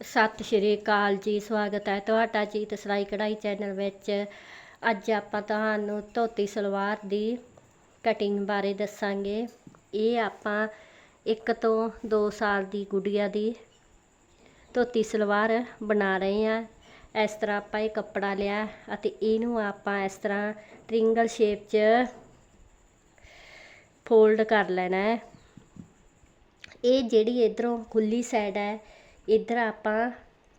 ਸਤਿ ਸ਼੍ਰੀ ਅਕਾਲ ਜੀ, ਸਵਾਗਤ ਹੈ ਤੁਹਾਡਾ ਜੀ ਸਿਲਾਈ ਕਢਾਈ ਚੈਨਲ ਵਿੱਚ। ਅੱਜ ਆਪਾਂ ਤੁਹਾਨੂੰ ਧੋਤੀ ਸਲਵਾਰ ਦੀ ਕਟਿੰਗ ਬਾਰੇ ਦੱਸਾਂਗੇ। ਇਹ ਆਪਾਂ ਇੱਕ ਤੋਂ 2 ਸਾਲ ਦੀ ਗੁੱਡੀਆ ਦੀ ਧੋਤੀ ਸਲਵਾਰ ਬਣਾ ਰਹੇ ਹਾਂ। ਇਸ ਤਰ੍ਹਾਂ ਆਪਾਂ ਇਹ ਕੱਪੜਾ ਲਿਆ ਅਤੇ ਇਹਨੂੰ ਆਪਾਂ ਇਸ ਤਰ੍ਹਾਂ ਟ੍ਰਿੰਗਲ ਸ਼ੇਪ 'ਚ ਫੋਲਡ ਕਰ ਲੈਣਾ ਹੈ। ਇਹ ਜਿਹੜੀ ਇਧਰੋਂ ਖੁੱਲੀ ਸਾਈਡ ਹੈ ਇੱਧਰ ਆਪਾਂ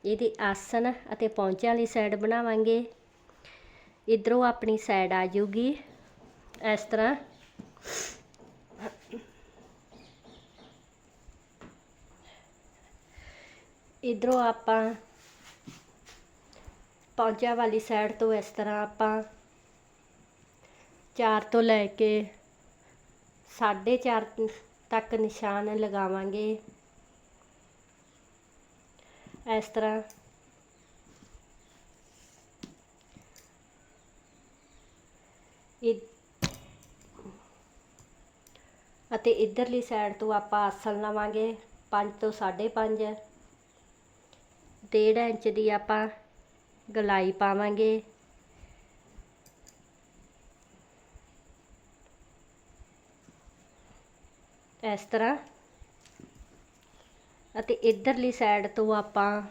ਇਹਦੇ ਆਸਨ ਅਤੇ ਪੌਂਚੇ ਵਾਲੀ ਸਾਈਡ ਬਣਾਵਾਂਗੇ। ਇਧਰੋਂ ਆਪਣੀ ਸਾਈਡ ਆ ਜਾਊਗੀ। ਇਸ ਤਰ੍ਹਾਂ। ਇਧਰੋਂ ਆਪਾਂ ਪੌਂਚਿਆਂ ਵਾਲੀ ਸਾਈਡ ਤੋਂ ਇਸ ਤਰ੍ਹਾਂ ਆਪਾਂ 4 ਤੋਂ ਲੈ ਕੇ 4.5 ਤੱਕ ਨਿਸ਼ਾਨ ਲਗਾਵਾਂਗੇ। ਇਸ ਤਰ੍ਹਾਂ। ਇਹ ਅਤੇ ਇਧਰਲੀ ਸਾਈਡ ਤੋਂ ਆਪਾਂ ਆਸਣ ਲਵਾਂਗੇ। 5 ਤੋਂ 5.5 ਡੇਢ ਇੰਚ ਦੀ ਆਪਾਂ ਗਲਾਈ ਪਾਵਾਂਗੇ। ਇਸ ਤਰ੍ਹਾਂ। ਅਤੇ ਇਧਰਲੀ ਸਾਈਡ ਤੋਂ ਆਪਾਂ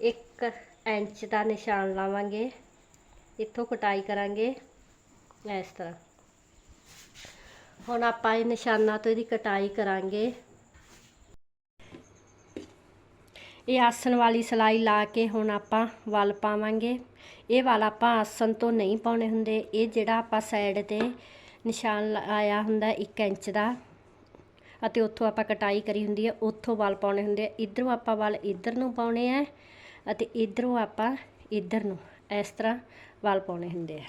1 ਇੰਚ ਦਾ ਨਿਸ਼ਾਨ ਲਾਵਾਂਗੇ। ਇੱਥੋਂ ਕਟਾਈ ਕਰਾਂਗੇ ਇਸ ਤਰ੍ਹਾਂ। ਹੁਣ ਆਪਾਂ ਇਹ ਨਿਸ਼ਾਨਾਂ ਤੋਂ ਇਹਦੀ ਕਟਾਈ ਕਰਾਂਗੇ। ਇਹ ਆਸਣ ਵਾਲੀ ਸਲਾਈ ਲਾ ਕੇ ਹੁਣ ਆਪਾਂ ਵਲ ਪਾਵਾਂਗੇ। ਇਹ ਵਲ ਆਪਾਂ ਆਸਣ ਤੋਂ ਨਹੀਂ ਪਾਉਣੇ ਹੁੰਦੇ। ਇਹ ਜਿਹੜਾ ਆਪਾਂ ਸਾਈਡ ਤੇ ਨਿਸ਼ਾਨ ਲਾਇਆ ਹੁੰਦਾ 1 ਇੰਚ ਦਾ। ਅਤੇ ਉੱਥੋਂ ਆਪਾਂ ਕਟਾਈ ਕਰੀ ਹੁੰਦੀ ਹੈ, ਉੱਥੋਂ ਵਲ ਪਾਉਣੇ ਹੁੰਦੇ ਆ। ਇਧਰੋਂ ਆਪਾਂ ਵਲ ਇਧਰ ਨੂੰ ਪਾਉਣੇ ਆ ਅਤੇ ਇਧਰੋਂ ਆਪਾਂ ਇਧਰ ਨੂੰ ਇਸ ਤਰ੍ਹਾਂ ਵਲ ਪਾਉਣੇ ਹੁੰਦੇ ਆ।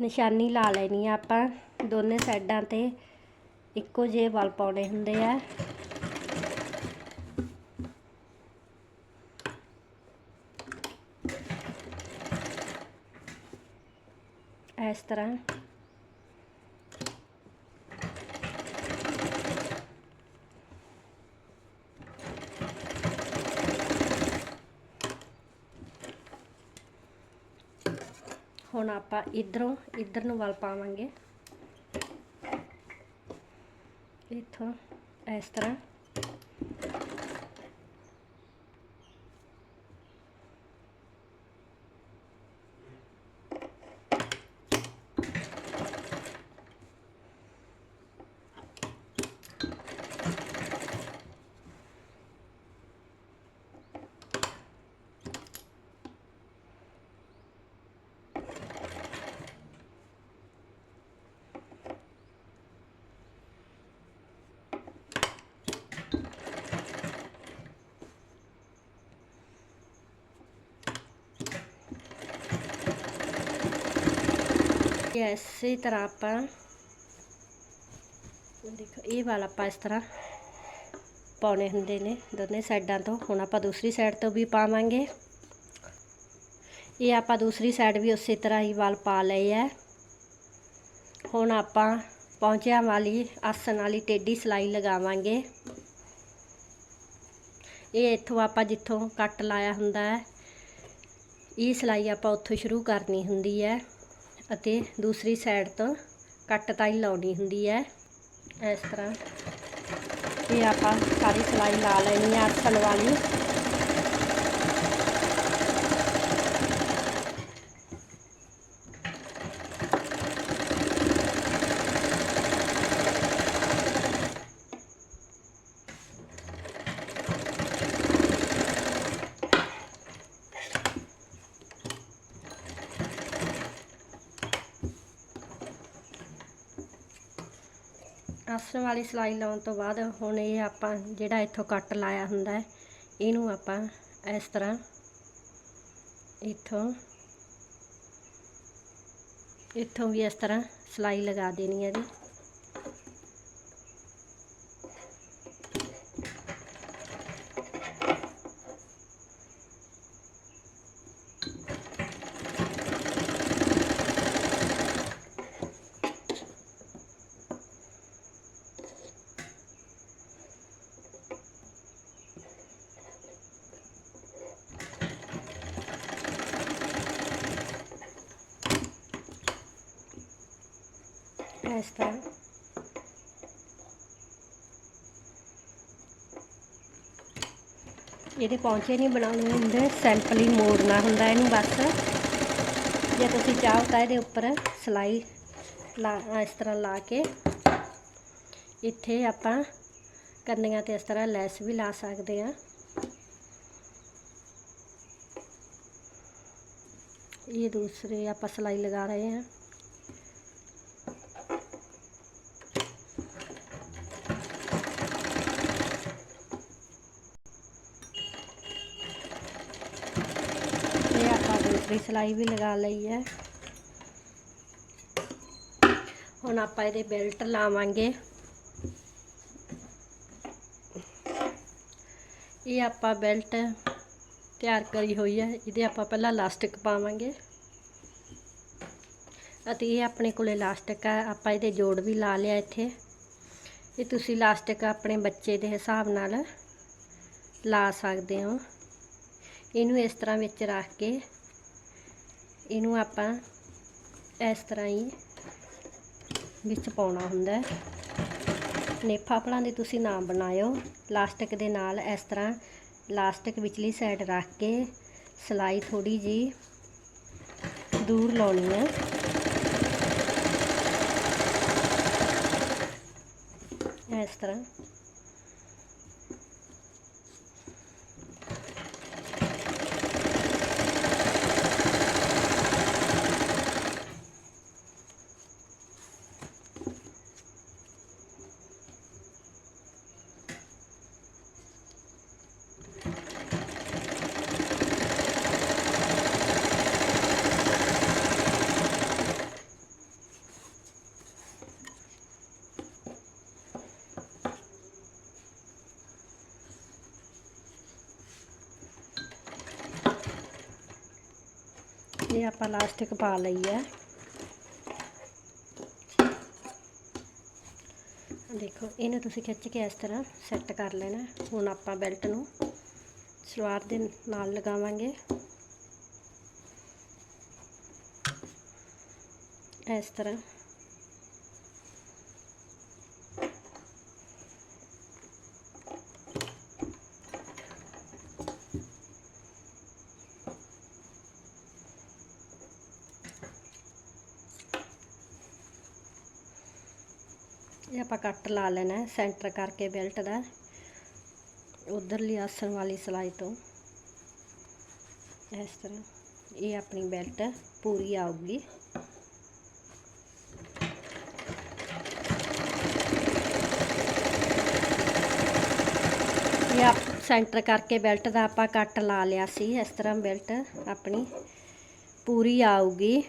ਨਿਸ਼ਾਨੀ ਲਾ ਲੈਣੀ ਆ ਆਪਾਂ, ਦੋਨੇ ਸਾਈਡਾਂ ਤੇ ਇੱਕੋ ਜਿਹੇ ਵਲ ਪਾਉਣੇ ਹੁੰਦੇ ਆ। ਇਸ ਤਰ੍ਹਾਂ ਹੁਣ ਆਪਾਂ ਇਧਰੋਂ ਇਧਰ ਨੂੰ ਵਲ ਪਾਵਾਂਗੇ। ਇੱਥੋਂ ਇਸ ਤਰ੍ਹਾਂ। ਇਸੇ ਤਰ੍ਹਾਂ ਆਪਾਂ ਦੇਖੋ, ਇਹ ਵਾਲ ਆਪਾਂ ਇਸ ਤਰ੍ਹਾਂ ਪਾਉਣੇ ਹੁੰਦੇ ਨੇ ਦੋਨੇ ਸਾਈਡਾਂ ਤੋਂ। ਹੁਣ ਆਪਾਂ ਦੂਸਰੀ ਸਾਈਡ ਤੋਂ ਵੀ ਪਾਵਾਂਗੇ। ਇਹ ਆਪਾਂ ਦੂਸਰੀ ਸਾਈਡ ਵੀ ਉਸੇ ਤਰ੍ਹਾਂ ਹੀ ਵਾਲ ਪਾ ਲਏ ਆ। ਹੁਣ ਆਪਾਂ ਪੌਂਚਿਆਂ ਵਾਲੀ, ਆਸਣ ਵਾਲੀ ਟੇਢੀ ਸਲਾਈ ਲਗਾਵਾਂਗੇ। ਇਹ ਇੱਥੋਂ ਆਪਾਂ ਜਿੱਥੋਂ ਕੱਟ ਲਾਇਆ ਹੁੰਦਾ ਹੈ, ਇਹ ਸਲਾਈ ਆਪਾਂ ਉੱਥੋਂ ਸ਼ੁਰੂ ਕਰਨੀ ਹੁੰਦੀ ਹੈ। ਅਤੇ ਦੂਸਰੀ ਸਾਈਡ ਤੋਂ ਕੱਟ ਤਾਈ ਲਾਉਣੀ ਹੁੰਦੀ ਹੈ। ਇਸ ਤਰ੍ਹਾਂ ਇਹ ਆਪਾਂ ਸਾਰੀ ਸਲਾਈ ਲਾ ਲੈਣੀ ਹੈ ਆਸਣ ਵਾਲੀ ਆਸਣ ਵਾਲੀ ਸਲਾਈ ਲਾਉਣ ਤੋਂ ਬਾਅਦ ਹੁਣ ਇਹ ਆਪਾਂ ਜਿਹੜਾ ਇੱਥੋਂ ਕੱਟ ਲਾਇਆ ਹੁੰਦਾ ਹੈ, ਇਹਨੂੰ ਆਪਾਂ ਇਸ ਤਰ੍ਹਾਂ ਇੱਥੋਂ ਇੱਥੋਂ ਵੀ ਇਸ ਤਰ੍ਹਾਂ ਸਲਾਈ ਲਗਾ ਦੇਣੀ ਹੈ ਜੀ। ਇਸ ਤਰ੍ਹਾਂ ਇਹਦੇ ਪੌਂਚੇ ਨਹੀਂ ਬਣਾਉਣੇ ਹੁੰਦੇ ਸੈਂਪਲ ਹੀ ਮੋੜਨਾ ਹੁੰਦਾ ਇਹਨੂੰ ਬਸ ਜੇ ਤੁਸੀਂ ਚਾਹੋ ਤਾਂ ਇਹਦੇ ਉੱਪਰ ਸਲਾਈ ਲਾ ਇਸ ਤਰ੍ਹਾਂ ਲਾ ਕੇ ਇੱਥੇ ਆਪਾਂ ਕੰਨੀਆਂ ਤੇ ਇਸ ਤਰ੍ਹਾਂ ਲੈਸ ਵੀ ਲਾ ਸਕਦੇ ਆ ਇਹ ਦੂਸਰੇ ਆਪਾਂ ਸਲਾਈ ਲਗਾ ਰਹੇ ਹਾਂ ਇਹ ਆਪਾਂ ਦੂਸਰੀ ਸਲਾਈ ਵੀ ਲਗਾ ਲਈ ਹੈ। ਹੁਣ ਆਪਾਂ ਇਹਦੇ ਬੈਲਟ ਲਾਵਾਂਗੇ। ਇਹ ਆਪਾਂ ਬੈਲਟ ਤਿਆਰ ਕਰੀ ਹੋਈ ਹੈ। ਇਹਦੇ ਆਪਾਂ ਪਹਿਲਾਂ ਇਲਾਸਟਿਕ ਪਾਵਾਂਗੇ। ਅਤੇ ਇਹ ਆਪਣੇ ਕੋਲੇ ਇਲਾਸਟਿਕ ਹੈ। ਆਪਾਂ ਇਹਦੇ ਜੋੜ ਵੀ ਲਾ ਲਿਆ ਇੱਥੇ। ਇਹ ਤੁਸੀਂ ਇਲਾਸਟਿਕ ਆਪਣੇ ਬੱਚੇ ਦੇ ਹਿਸਾਬ ਨਾਲ ਲਾ ਸਕਦੇ ਹੋ। ਇਹਨੂੰ ਇਸ ਤਰ੍ਹਾਂ ਵਿੱਚ ਰੱਖ ਕੇ ਇਹਨੂੰ ਆਪਾਂ ਇਸ ਤਰ੍ਹਾਂ ਹੀ ਵਿੱਚ ਪਾਉਣਾ ਹੁੰਦਾ ਹੈ। ਨੇਫਾ ਭਲਾਂ ਦੇ ਤੁਸੀਂ ਨਾ ਬਣਾਇਓ। ਲਾਸਟਿਕ ਦੇ ਨਾਲ ਇਸ ਤਰ੍ਹਾਂ ਲਾਸਟਿਕ ਵਿਚਲੀ ਸਾਈਡ ਰੱਖ ਕੇ ਸਲਾਈ ਥੋੜੀ ਜੀ ਦੂਰ ਲਾਉਣੀ ਹੈ। ਇਸ ਤਰ੍ਹਾਂ ਆਪਾਂ ਲਾਸਟਿਕ ਪਾ ਲਈ ਹੈ। ਦੇਖੋ, ਇਹਨੂੰ ਤੁਸੀਂ ਖਿੱਚ ਕੇ ਇਸ ਤਰ੍ਹਾਂ ਸੈੱਟ ਕਰ ਲੈਣਾ ਹੁਣ ਆਪਾਂ ਬੈਲਟ ਨੂੰ ਸਲਵਾਰ ਦੇ ਨਾਲ ਲਗਾਵਾਂਗੇ। ਇਸ ਤਰ੍ਹਾਂ। ਇਹ ਆਪਾਂ ਕੱਟ ਲਾ ਲੈਣਾ ਸੈਂਟਰ ਕਰਕੇ ਬੈਲਟ ਦਾ, ਉਧਰਲੀ ਆਸਣ ਵਾਲੀ ਸਲਾਈ ਤੋਂ। ਇਸ ਤਰ੍ਹਾਂ ਇਹ ਆਪਣੀ ਬੈਲਟ ਪੂਰੀ ਆਊਗੀ। ਇਹ ਆਪ ਸੈਂਟਰ ਕਰਕੇ ਬੈਲਟ ਦਾ ਆਪਾਂ ਕੱਟ ਲਾ ਲਿਆ ਸੀ, ਇਸ ਤਰ੍ਹਾਂ ਬੈਲਟ ਆਪਣੀ ਪੂਰੀ ਆਊਗੀ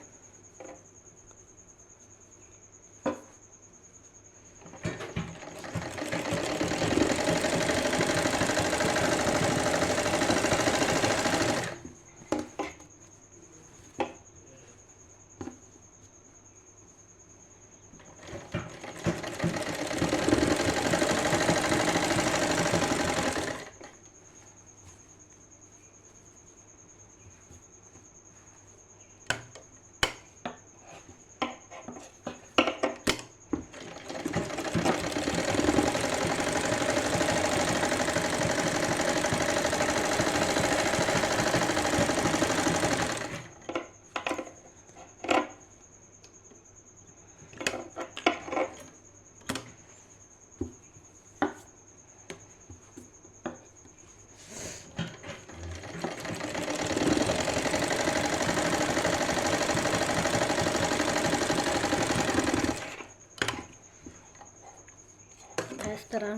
ਇਸ ਤਰ੍ਹਾਂ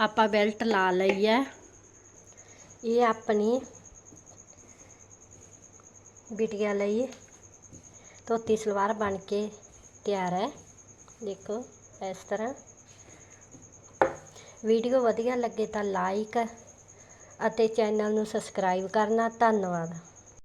ਆਪਾਂ ਬੈਲਟ ਲਾ ਲਈ ਹੈ। ਇਹ ਆਪਣੀ ਬਿਟੀਆਂ ਲਈ ਧੋਤੀ ਸਲਵਾਰ ਬਣ ਕੇ ਤਿਆਰ ਹੈ। ਦੇਖੋ, ਇਸ ਤਰ੍ਹਾਂ। ਵੀਡੀਓ ਵਧੀਆ ਲੱਗੇ ਤਾਂ ਲਾਈਕ ਅਤੇ ਚੈਨਲ ਨੂੰ ਸਬਸਕ੍ਰਾਈਬ ਕਰਨਾ। ਧੰਨਵਾਦ।